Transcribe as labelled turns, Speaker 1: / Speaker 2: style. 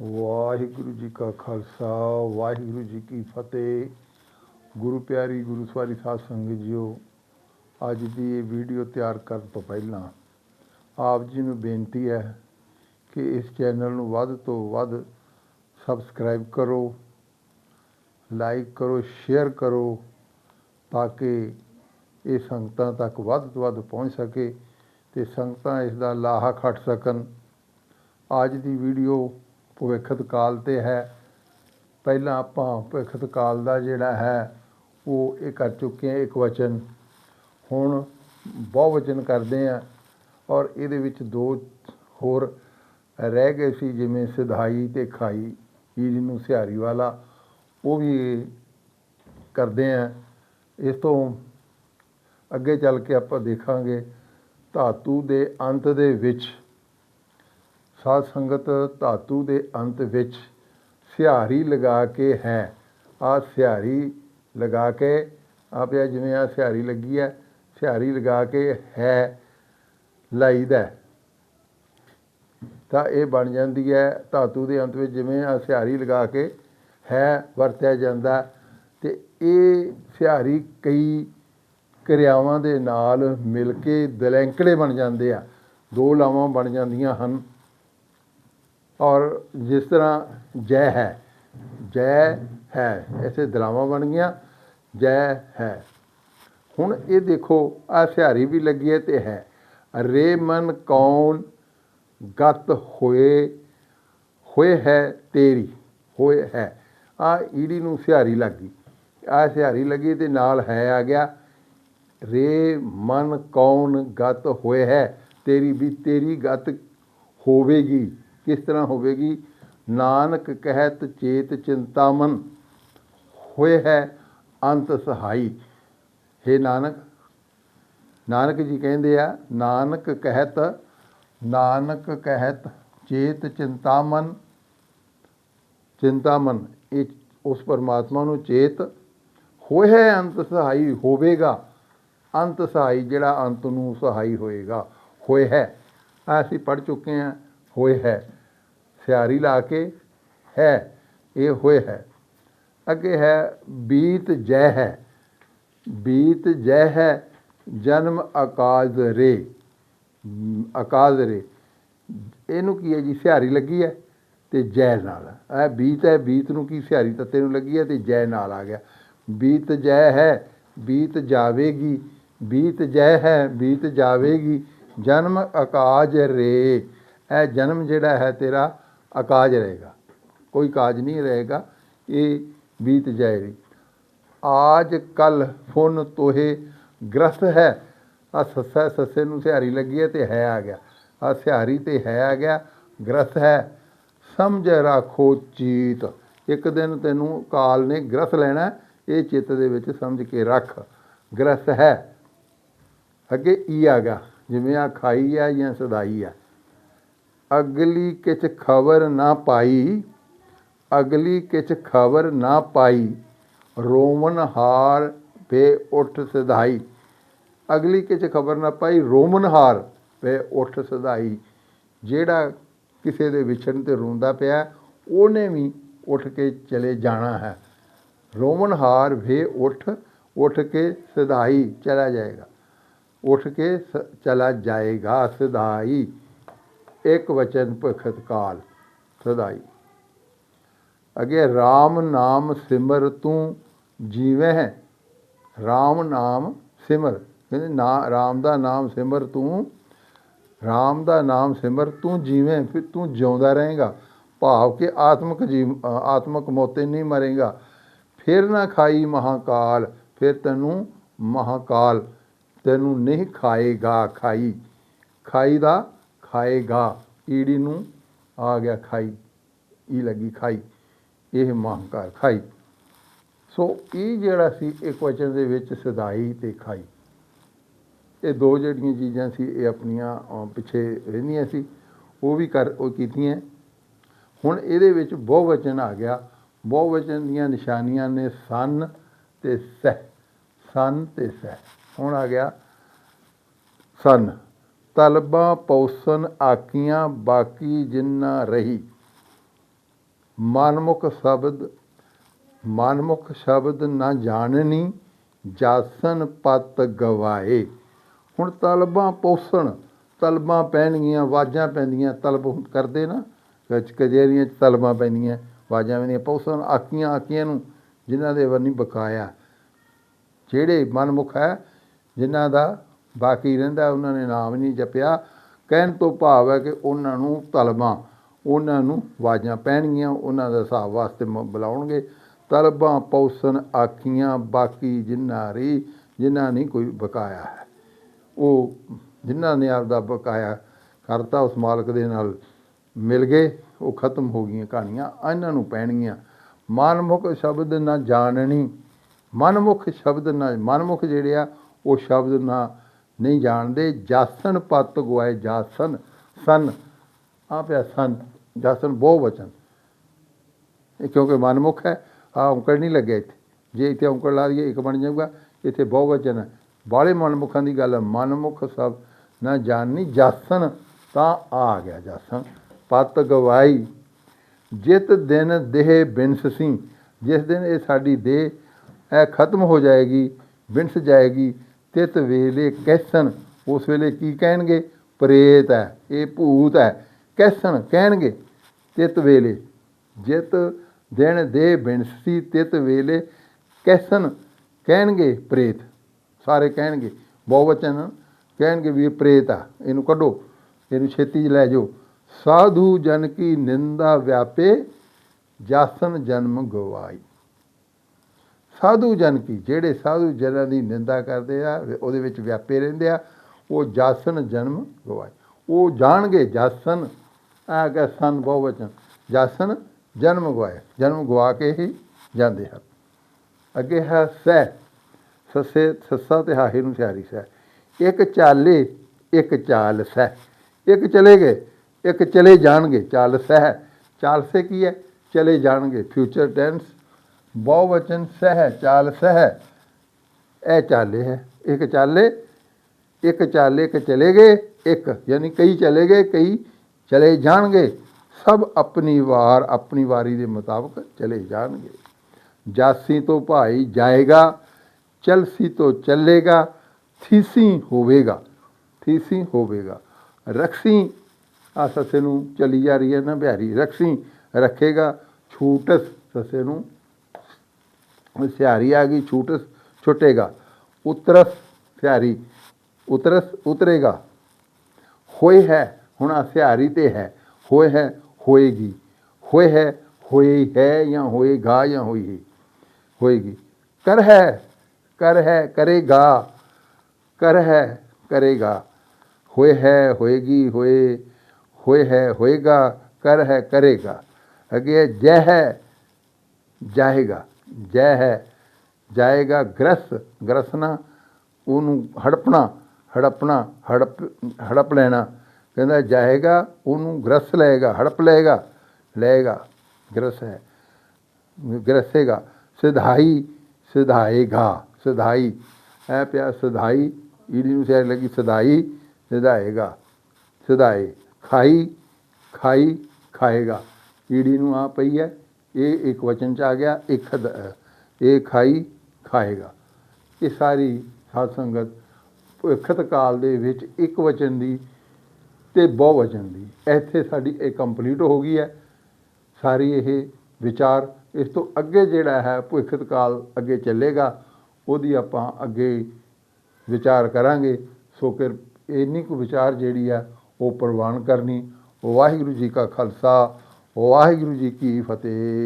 Speaker 1: ਵਾਹਿਗੁਰੂ ਜੀ ਕਾ ਖਾਲਸਾ, ਵਾਹਿਗੁਰੂ ਜੀ ਕੀ ਫਤਿਹ। ਗੁਰੂ ਪਿਆਰੀ, ਗੁਰੂ ਸਵਾਰੀ ਸਾਧ ਸੰਗਤ ਜੀਓ, ਅੱਜ ਦੀ ਇਹ ਵੀਡੀਓ ਤਿਆਰ ਕਰਨ ਤੋਂ ਪਹਿਲਾਂ ਆਪ ਜੀ ਨੂੰ ਬੇਨਤੀ ਹੈ ਕਿ ਇਸ ਚੈਨਲ ਨੂੰ ਵੱਧ ਤੋਂ ਵੱਧ ਸਬਸਕ੍ਰਾਈਬ ਕਰੋ, ਲਾਈਕ ਕਰੋ, ਸ਼ੇਅਰ ਕਰੋ ਤਾਂ ਕਿ ਇਹ ਸੰਗਤਾਂ ਤੱਕ ਵੱਧ ਤੋਂ ਵੱਧ ਪਹੁੰਚ ਸਕੇ ਤੇ ਸੰਗਤਾਂ ਇਸ ਦਾ ਲਾਹਾ ਖੱਟ ਸਕਣ। ਅੱਜ ਦੀ ਵੀਡੀਓ ਭਵਿੱਖਤ ਕਾਲ ਤੇ ਹੈ। ਪਹਿਲਾਂ ਆਪਾਂ ਭਵਿੱਖਤ ਕਾਲ ਦਾ ਜਿਹੜਾ ਹੈ, ਉਹ ਇਹ ਕਰ ਚੁੱਕੇ ਹਾਂ ਇੱਕ ਵਚਨ। ਹੁਣ ਬਹੁ ਵਚਨ ਕਰਦੇ ਹਾਂ ਔਰ ਇਹਦੇ ਵਿੱਚ ਦੋ ਹੋਰ ਰਹਿ ਗਏ ਸੀ, ਜਿਵੇਂ ਸਿਧਾਈ ਤੇ ਖਾਈ। ਈਰੀ ਨੂੰ ਸਿਹਾਰੀ ਵਾਲਾ, ਉਹ ਵੀ ਕਰਦੇ ਹਾਂ। ਇਸ ਤੋਂ ਅੱਗੇ ਚੱਲ ਕੇ ਆਪਾਂ ਦੇਖਾਂਗੇ ਧਾਤੂ ਦੇ ਅੰਤ ਦੇ ਵਿੱਚ ਸਾਧ ਸੰਗਤ ਧਾਤੂ ਦੇ ਅੰਤ ਵਿੱਚ ਸਿਹਾਰੀ ਲਗਾ ਕੇ ਹੈ। ਆ ਸਿਹਾਰੀ ਲਗਾ ਕੇ ਆਪਿਆ ਜਿਵੇਂ ਆ ਸਿਹਾਰੀ ਲੱਗੀ ਹੈ, ਸਿਹਾਰੀ ਲਗਾ ਕੇ ਹੈ ਲਾਈਦਾ ਹੈ। ਤਾਂ ਇਹ ਬਣ ਜਾਂਦੀ ਹੈ, ਧਾਤੂ ਦੇ ਅੰਤ ਵਿੱਚ ਜਿਵੇਂ ਆ ਸਿਹਾਰੀ ਲਗਾ ਕੇ ਹੈ, ਵਰਤਿਆ ਜਾਂਦਾ ਤੇ ਇਹ ਸਿਹਾਰੀ ਕਈ ਕਿਰਿਆਵਾਂ ਦੇ ਨਾਲ ਮਿਲ ਕੇ ਦਲੈਂਕੜੇ ਬਣ ਜਾਂਦੇ ਆ। ਦੋ ਲਾਵਾਂ ਬਣ ਜਾਂਦੀਆਂ ਹਨ। ਔਰ ਜਿਸ ਤਰ੍ਹਾਂ ਜੈ ਹੈ ਜੈ ਹੈ ਐਸੇ ਦਲਾਵਾਂ ਬਣ ਗਈਆਂ, ਜੈ ਹੈ। ਹੁਣ ਇਹ ਦੇਖੋ ਆ ਸਿਹਾਰੀ ਵੀ ਲੱਗੀ ਹੈ ਤੇ ਹੈ। ਰੇ ਮਨ ਕੌਣ ਗਤ ਹੋਏ ਹੋਏ ਹੈ ਤੇਰੀ, ਹੋਏ ਹੈ। ਆ ਈੜੀ ਨੂੰ ਸਿਹਾਰੀ ਲੱਗੀ ਆ ਸਿਹਾਰੀ ਲੱਗੀ ਤੇ ਨਾਲ ਹੈ ਆ ਗਿਆ। ਰੇ ਮਨ ਕੌਣ ਗਤ ਹੋਏ ਹੈ, ਤੇਰੀ ਵੀ ਤੇਰੀ ਗਤ ਹੋਵੇਗੀ। ਕਿਸ ਤਰ੍ਹਾਂ ਹੋਵੇਗੀ? ਨਾਨਕ ਕਹਿਤ ਚੇਤ ਚਿੰਤਾਮਨ, ਹੋਏ ਹੈ ਅੰਤ ਸਹਾਈ। हे ਨਾਨਕ ਨਾਨਕ ਜੀ ਕਹਿੰਦੇ ਆ, ਨਾਨਕ ਕਹਿਤ ਨਾਨਕ ਕਹਿਤ ਚੇਤ ਚਿੰਤਾਮਨ। ਚਿੰਤਾਮਨ, ਇਹ ਉਸ ਪਰਮਾਤਮਾ ਨੂੰ ਚੇਤ। ਹੋਏ ਹੈ ਅੰਤ ਸਹਾਈ, ਹੋਵੇਗਾ ਅੰਤ ਸਹਾਈ, ਜਿਹੜਾ ਅੰਤ ਨੂੰ ਸਹਾਈ ਹੋਏਗਾ। ਹੋਏ ਹੈ ਅਸੀਂ ਪੜ ਚੁੱਕੇ ਹਾਂ, ਹੋਏ ਹੈ। ਸਿਆਰੀ ਲਾ ਕੇ ਹੈ ਇਹ ਹੋਏ ਹੈ। ਅੱਗੇ ਹੈ ਬੀਤ ਜੈ ਹੈ। ਬੀਤ ਜੈ ਹੈ ਜਨਮ ਆਕਾਜ ਰੇ। ਮ, ਆਕਾਜ ਰੇ। ਇਹਨੂੰ ਕੀ ਹੈ ਜੀ ਸਿਹਾਰੀ ਲੱਗੀ ਹੈ ਤੇ ਜੈ ਨਾਲ। ਇਹ ਬੀਤ ਹੈ ਬੀਤ ਨੂੰ ਕੀ ਸਿਹਾਰੀ ਤੱਤੇ ਨੂੰ ਲੱਗੀ ਹੈ ਤੇ ਜੈ ਨਾਲ ਆ ਗਿਆ। ਬੀਤ ਜੈ ਹੈ ਬੀਤ ਜਾਵੇਗੀ। ਬੀਤ ਜੈ ਹੈ ਬੀਤ ਜਾਵੇਗੀ। ਜਨਮ ਆਕਾਜ ਰੇ। ਇਹ ਜਨਮ ਜਿਹੜਾ ਹੈ ਤੇਰਾ ਆਕਾਜ ਰਹੇਗਾ। ਕੋਈ ਕਾਜ ਨਹੀਂ ਰਹੇਗਾ, ਇਹ ਬੀਤ ਜਾਏਗੀ। ਆਜ ਕੱਲ ਫੁਨ ਤੋਹੇ ਗ੍ਰਸਤ ਹੈ। ਆ ਸੱਸਾ, ਸੱਸੇ ਨੂੰ ਸਿਹਾਰੀ ਲੱਗੀ ਹੈ ਤੇ ਹੈ ਆ ਗਿਆ। ਆ ਸਿਹਾਰੀ ਤੇ ਹੈ ਆ ਗਿਆ, ਗ੍ਰਸਤ ਹੈ। ਸਮਝ ਰੱਖੋ ਚੀਤ। ਇੱਕ ਦਿਨ ਤੈਨੂੰ ਕਾਲ ਨੇ ਗ੍ਰਸ ਲੈਣਾ, ਇਹ ਚਿੱਤ ਦੇ ਵਿੱਚ ਸਮਝ ਕੇ ਰੱਖ। ਗ੍ਰਸ ਹੈ। ਅੱਗੇ ਈ ਆ ਗਿਆ। ਜਿਵੇਂ ਆ ਖਾਈ ਆ ਜਾਂ ਸਦਾਈ ਆ। ਅਗਲੀ ਕਿਛ ਖਬਰ ਨਾ ਪਾਈ, ਅਗਲੀ ਕਿਛ ਖਬਰ ਨਾ ਪਾਈ, ਰੋਮਨ ਹਾਰ ਪੇ ਉਠ ਸਦਾਈ। ਅਗਲੀ ਕਿਛ ਖਬਰ ਨਾ ਪਾਈ, ਰੋਮਨ ਹਾਰ ਪੇ ਉਠ ਸਦਾਈ। ਜਿਹੜਾ ਕਿਸੇ ਦੇ ਵਿਛੜਨ ਤੇ ਰੋਂਦਾ ਪਿਆ, ਉਹਨੇ ਵੀ ਉੱਠ ਕੇ ਚਲੇ ਜਾਣਾ ਹੈ। ਰੋਮਨ ਹਾਰ ਵੇ ਉੱਠ ਉੱਠ ਕੇ ਸਦਾਈ ਚਲਾ ਜਾਏਗਾ। ਉੱਠ ਕੇ ਸ- ਚਲਾ ਜਾਏਗਾ ਸਦਾਈ। ਇੱਕ ਵਚਨ ਭਖਤ ਕਾਲ ਸਦਾਈ। ਅਗੇ RAM ਨਾਮ ਸਿਮਰ ਤੂੰ ਜੀਵੇਂ ਹੈ। RAM ਨਾਮ ਸਿਮਰ ਕਹਿੰਦੇ ਨਾ RAM ਦਾ ਨਾਮ ਸਿਮਰ ਤੂੰ RAM ਦਾ ਨਾਮ ਸਿਮਰ ਤੂੰ ਜੀਵੇਂ ਫਿਰ ਤੂੰ ਜਿਉਂਦਾ ਰਹੇਗਾ। ਭਾਵ ਕਿ ਆਤਮਿਕ ਜੀਵ ਅ, ਆਤਮਿਕ ਮੋਤੇ ਨਹੀਂ ਮਰੇਗਾ। ਫਿਰ ਨਾ ਖਾਈ ਮਹਾਕਾਲ ਫਿਰ ਤੈਨੂੰ ਮਹਾਕਾਲ ਤੈਨੂੰ ਨਹੀਂ ਖਾਏਗਾ ਖਾਈ। ਖਾਈ ਦਾ ਖਾਏਗਾ। ਈੜੀ ਨੂੰ ਆ ਗਿਆ ਖਾਈ, ਈ ਲੱਗੀ ਖਾਈ, ਇਹ ਮਹਾਂਕਾਰ ਖਾਈ। ਸੋ ਇਹ ਜਿਹੜਾ ਸੀ ਇੱਕ ਵਚਨ ਦੇ ਵਿੱਚ ਸਦਾਈ ਤੇ ਖਾਈ। ਇਹ ਦੋ ਜਿਹੜੀਆਂ ਚੀਜ਼ਾਂ ਸੀ, ਇਹ ਆਪਣੀਆਂ ਪਿੱਛੇ ਰਹਿੰਦੀਆਂ ਸੀ, ਉਹ ਵੀ ਕਰ, ਉਹ ਕੀਤੀਆਂ। ਹੁਣ ਇਹਦੇ ਵਿੱਚ ਬਹੁ ਵਚਨ ਆ ਗਿਆ। ਬਹੁ ਵਚਨ ਦੀਆਂ ਨਿਸ਼ਾਨੀਆਂ ਨੇ ਸਨ ਤੇ ਸਹਿ। ਸਨ ਤੇ ਸਹਿ। ਹੁਣ ਆ ਗਿਆ ਸਨ। ਤਲਬਾ ਪੌਸਨ ਆਕੀਆਂ ਬਾਕੀ ਜਿੰਨਾ ਰਹੀ। ਮਨਮੁਖ ਸ਼ਬਦ ਮਨਮੁਖ ਸ਼ਬਦ ਨਾ ਜਾਣਨੀ, ਜਾਸਨ ਪਤ ਗਵਾਏ। ਹੁਣ ਤਲਬਾਂ ਪੌਸਣ, ਤਲਬਾਂ ਪੈਣਗੀਆਂ, ਆਵਾਜ਼ਾਂ ਪੈਂਦੀਆਂ, ਤਲਬ ਹੁਣ ਕਰਦੇ ਨਾ, ਵਿੱਚ ਕਜੇਰੀਆਂ ਚ ਤਲਬਾਂ ਪੈਂਦੀਆਂ, ਆਵਾਜ਼ਾਂ ਪੈਂਦੀਆਂ, ਪੌਸਣ ਆਕੀਆਂ ਆਕੀਆਂ ਨੂੰ, ਜਿਨ੍ਹਾਂ ਦੇ ਵਰਨੀ ਬਕਾਇਆ। ਜਿਹੜੇ ਮਨਮੁਖ ਹੈ, ਜਿਨ੍ਹਾਂ ਦਾ ਬਾਕੀ ਰਹਿੰਦਾ, ਉਹਨਾਂ ਨੇ ਨਾਮ ਨਹੀਂ ਜਪਿਆ। ਕਹਿਣ ਤੋਂ ਭਾਵ ਹੈ ਕਿ ਉਹਨਾਂ ਨੂੰ ਤਲਬਾਂ, ਉਹਨਾਂ ਨੂੰ ਆਵਾਜ਼ਾਂ ਪੈਣਗੀਆਂ, ਉਹਨਾਂ ਦਾ ਹਿਸਾਬ ਵਾਸਤੇ ਮ- ਬੁਲਾਉਣਗੇ। ਤਲਬਾਂ ਪੌਸਨ ਆਖੀਆਂ, ਬਾਕੀ ਜਿਨ੍ਹਾਂ ਰੀ, ਜਿਨ੍ਹਾਂ ਨਹੀਂ ਕੋਈ ਬਕਾਇਆ ਹੈ। ਉਹ ਜਿਨ੍ਹਾਂ ਨੇ ਆਪਦਾ ਬਕਾਇਆ ਕਰਤਾ, ਉਸ ਮਾਲਕ ਦੇ ਨਾਲ ਮਿਲ ਗਏ। ਉਹ ਖਤਮ ਹੋ ਗਈਆਂ ਕਹਾਣੀਆਂ, ਇਹਨਾਂ ਨੂੰ ਪੈਣਗੀਆਂ। ਮਨਮੁਖ ਸ਼ਬਦ ਨਾ ਜਾਣਨੀ, ਮਨਮੁਖ ਸ਼ਬਦ ਨਾ, ਮਨਮੁਖ ਜਿਹੜੇ ਆ, ਉਹ ਸ਼ਬਦ ਨਾ ਨਹੀਂ ਜਾਣਦੇ। ਜਾਸਨ ਪਤ ਗਵਾਏ ਜਾਸਨ, ਸਨ ਆ ਪਿਆ ਸਨ, ਜਾਸਨ ਬਹੁ ਵਚਨ ਇਹ ਕਿਉਂਕਿ ਮਨਮੁਖ ਹੈ, ਆ ਔਂਕੜ ਨਹੀਂ ਲੱਗਿਆ ਇੱਥੇ। ਜੇ ਇੱਥੇ ਔਂਕੜ ਲਾ ਦਈਏ, ਇੱਕ ਬਣ ਜਾਊਗਾ, ਇੱਥੇ ਬਹੁ ਵਚਨ ਹੈ। ਬਾਲੇ ਮਨਮੁਖਾਂ ਦੀ ਗੱਲ ਹੈ, ਮਨਮੁਖ ਸਭ ਨਾ ਜਾਣਨੀ, ਜਾਸਨ ਤਾਂ ਆ ਗਿਆ ਜਾਸਨ। ਪਤ ਗਵਾਈ, ਜਿਤ ਦਿਨ ਦੇਹ ਬਿਨਸਸੀ ਜਿਸ ਦਿਨ ਇਹ ਸਾਡੀ ਦੇਹ, ਇਹ ਖਤਮ ਹੋ ਜਾਏਗੀ, ਬਿਨਸ ਜਾਏਗੀ ਤਿਤ ਵੇਲੇ ਕੈਸਨ, ਉਸ ਵੇਲੇ ਕੀ ਕਹਿਣਗੇ? ਪ੍ਰੇਤ ਹੈ, ਇਹ ਭੂਤ ਹੈ। ਕੈਸਨ ਕਹਿਣਗੇ? ਤਿਤ ਵੇਲੇ। ਜਿਤ ਦਿਨ ਦੇ ਬਿਨਸੀ ਤਿਤ ਵੇਲੇ ਕੈਸਨ ਕਹਿਣਗੇ ਪ੍ਰੇਤ। ਸਾਰੇ ਕਹਿਣਗੇ। ਬਹੁਵਚਨ ਕਹਿਣਗੇ ਵੀ ਇਹ ਪ੍ਰੇਤ ਆ। ਇਹਨੂੰ ਕੱਢੋ। ਇਹਨੂੰ ਛੇਤੀ 'ਚ ਲੈ ਜਾਓ। ਸਾਧੂ ਜਨ ਕੀ ਨਿੰਦਾ ਵਿਆਪੇ, ਜਾਸਨ ਜਨਮ ਗਵਾਈ। ਸਾਧੂ ਜਨ ਕੀ, ਜਿਹੜੇ ਸਾਧੂ ਜਨਾਂ ਦੀ ਨਿੰਦਾ ਕਰਦੇ ਆ ਉਹਦੇ ਵਿੱਚ ਵਿਆਪੇ ਰਹਿੰਦੇ ਆ, ਉਹ ਜਾਸਨ ਜਨਮ ਗਵਾਏ। ਉਹ ਜਾਣਗੇ ਜਾਸਨ, ਆ ਗਿਆ ਸਨ ਬਹੁਵਚਨ, ਜਾਸਨ ਜਨਮ ਗਵਾਏ। ਜਨਮ ਗਵਾ ਕੇ ਹੀ ਜਾਂਦੇ ਹਨ। ਅੱਗੇ ਹੈ ਸਹਿ ਸੱਸੇ, ਸੱਸਾ ਤੇ ਹਾਹੇ ਨੂੰ ਸਿਆਰੀ ਸਹਿ ਇੱਕ ਚਾਲੇ, ਇੱਕ ਚਾਲ ਸਹਿ ਇੱਕ ਚਲੇ ਗਏ, ਇੱਕ ਚਲੇ ਜਾਣਗੇ, ਚਾਲ ਸਹਿ ਚਾਲ ਸੇ ਕੀ ਹੈ? ਚਲੇ ਜਾਣਗੇ ਫਿਊਚਰ ਟੈਂਸ ਬਹੁਵਚਨ ਸਹਿ, ਚਾਲ ਸਹਿ। ਇਹ ਚਾਲੇ ਹੈ, ਇੱਕ ਚਾਲੇ ਇੱਕ ਚਾਲੇ, ਇੱਕ ਚਲੇ ਗਏ, ਇੱਕ। ਯਾਨੀ ਕਈ ਚਲੇ ਗਏ, ਕਈ ਚਲੇ ਜਾਣਗੇ। ਸਭ ਆਪਣੀ ਵਾਰ, ਆਪਣੀ ਵਾਰੀ ਦੇ ਮੁਤਾਬਕ ਚਲੇ ਜਾਣਗੇ। ਜਾਸੀ ਤੋਂ ਭਾਈ ਜਾਏਗਾ, ਚਲਸੀ ਤੋਂ ਚੱਲੇਗਾ, ਥੀਸੀ ਹੋਵੇਗਾ ਥੀਸੀ ਹੋਵੇਗਾ। ਰਖਸੀ ਆ ਸੱਸੇ ਨੂੰ ਚਲੀ ਜਾ ਰਹੀ ਹੈ ਨਾ ਬਿਹਾਰੀ ਰਖਸੀ ਰੱਖੇਗਾ, ਛੂਟਸ ਸੱਸੇ ਨੂੰ ਸਿਹਾਰੀ ਆ ਗਈ ਛੂਟਸ ਛੁੱਟੇਗਾ ਉਤਰਸ ਸਿਹਾਰੀ ਉਤਰਸ ਉਤਰੇਗਾ ਹੋਏ ਹੈ ਹੁਣ ਆ ਸਿਹਾਰੀ ਤੇ ਹੈ ਹੋਏ ਹੈ ਹੋਏਗੀ ਹੋਏ ਹੈ ਹੋਈ ਹੈ ਜਾਂ ਹੋਏਗਾ ਜਾਂ ਹੋਈ ਹੈ ਹੋਏਗੀ ਕਰ ਹੈ ਕਰ ਹੈ ਕਰੇਗਾ ਕਰ ਹੈ ਕਰੇਗਾ ਹੋਏ ਹੈ ਹੋਏਗੀ ਹੋਏ ਹੋਏ ਹੈ ਹੋਏਗਾ ਕਰ ਹੈ ਕਰੇਗਾ ਅੱਗੇ ਜੈ ਹੈ ਜਾਏਗਾ ਜੈ ਹੈ, ਜਾਏਗਾ ਗ੍ਰਸ ਗ੍ਰਸਨਾ ਉਹਨੂੰ ਹੜਪਣਾ ਹੜਪਣਾ, ਹੜਪ ਹੜਪ ਲੈਣਾ। ਕਹਿੰਦਾ ਜਾਏਗਾ, ਉਹਨੂੰ ਗ੍ਰਸ ਲਏਗਾ, ਹੜਪ ਲਏਗਾ ਲਏਗਾ, ਗ੍ਰਸ ਹੈ, ਗ੍ਰਸੇਗਾ, ਸਿਧਾਈ, ਸਿਧਾਏਗਾ, ਸਿਧਾਈ। ਐ ਪਿਆ ਸਿਧਾਈ, ਈੜੀ ਨੂੰ ਸਿਰ ਲੱਗੀ, ਸਿਧਾਈ, ਸਿਧਾਏਗਾ, ਸਿਧਾਏ, ਖਾਈ ਖਾਈ, ਖਾਏਗਾ। ਈੜੀ ਨੂੰ ਆ ਪਈ ਹੈ। ਇਹ ਇੱਕ ਵਚਨ ਚ ਆ ਗਿਆ, ਇੱਕ ਇਹ ਖਾਈ ਖਾਏਗਾ। ਇਹ ਸਾਰੀ ਸਾਧ ਸੰਗਤ ਭਵਿੱਖਤ ਕਾਲ ਦੇ ਵਿੱਚ ਇੱਕ ਵਚਨ ਦੀ ਤੇ ਬਹੁ ਵਚਨ ਦੀ। ਇੱਥੇ ਸਾਡੀ ਇਹ ਕੰਪਲੀਟ ਹੋ ਗਈ ਹੈ। ਸਾਰੀ ਇਹ ਵਿਚਾਰ ਇਸ ਤੋਂ ਅੱਗੇ ਜਿਹੜਾ ਹੈ ਭਵਿੱਖਤ ਕਾਲ ਅੱਗੇ ਚੱਲੇਗਾ, ਉਹਦੀ ਆਪਾਂ ਅੱਗੇ ਵਿਚਾਰ ਕਰਾਂਗੇ। ਸੋ ਕਿ ਇੰਨੀ ਕੁ ਵਿਚਾਰ ਜਿਹੜੀ ਆ ਉਹ ਪ੍ਰਵਾਨ ਕਰਨੀ। ਵਾਹਿਗੁਰੂ ਜੀ ਕਾ ਖਾਲਸਾ, ਵਾਹਿਗੁਰੂ ਜੀ ਕੀ ਫਤਿਹ।